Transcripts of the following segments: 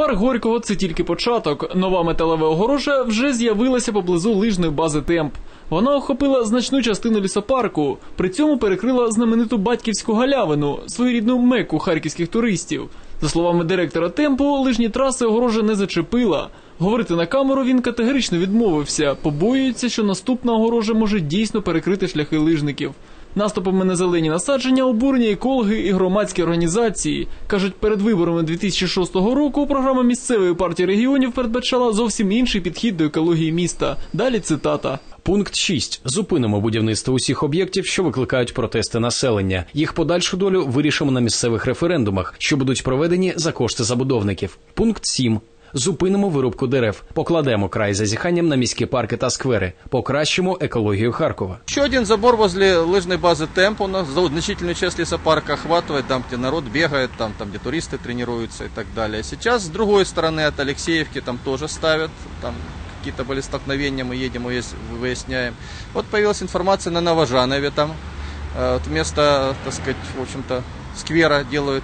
Парк Горького це тільки початок. Нова металева огорожа вже з'явилася поблизу лижної бази Темп. Вона охопила значну частину лісопарку, при цьому перекрила знамениту батьківську галявину, своєрідну меку харківських туристів. За словами директора темпу, лижні траси огорожа не зачепила. Говорити на камеру він категорично відмовився, побоюється, що наступна огорожа може дійсно перекрити шляхи лижників. Наступами на зелені насадження обурені екологи і громадські організації. Кажуть, перед виборами 2006 року програма місцевої партії регіонів передбачала зовсім інший підхід до екології міста. Далі цитата. Пункт 6. Зупинимо будівництво усіх об'єктів, що викликають протести населення. Їх подальшу долю вирішимо на місцевих референдумах, що будуть проведені за кошти забудовників. Пункт 7 Зупинимо вирубку дерев, покладемо край зазіханням на міські парки та сквери, покращимо екологію Харкова. Еще один забор возле лыжной базы Темп у нас за- значительную часть лесопарка охватывает, там, где народ бегает, там, там, где туристы тренируются и так далее. Сейчас с другой стороны от Алексеевки там тоже ставят, там какие-то были столкновения, мы едем, выяс- выясняем. Вот появилась информация на Новожанове там, э, вот вместо, так сказать, в общем-то, сквера делают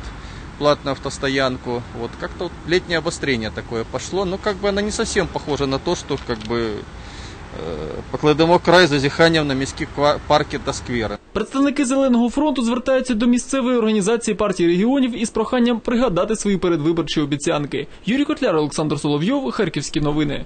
платную автостоянку. Вот как-то вот летнее обострение такое пошло, но как бы она не совсем похожа на то, что как бы э, покладемо край зазіханням на міські ква- парки та сквери. Представники Зеленого фронту звертаються до місцевої організації партії регіонів із проханням пригадати свої передвиборчі обіцянки. Юрій Котляр, Олександр Соловйов, Харківські новини.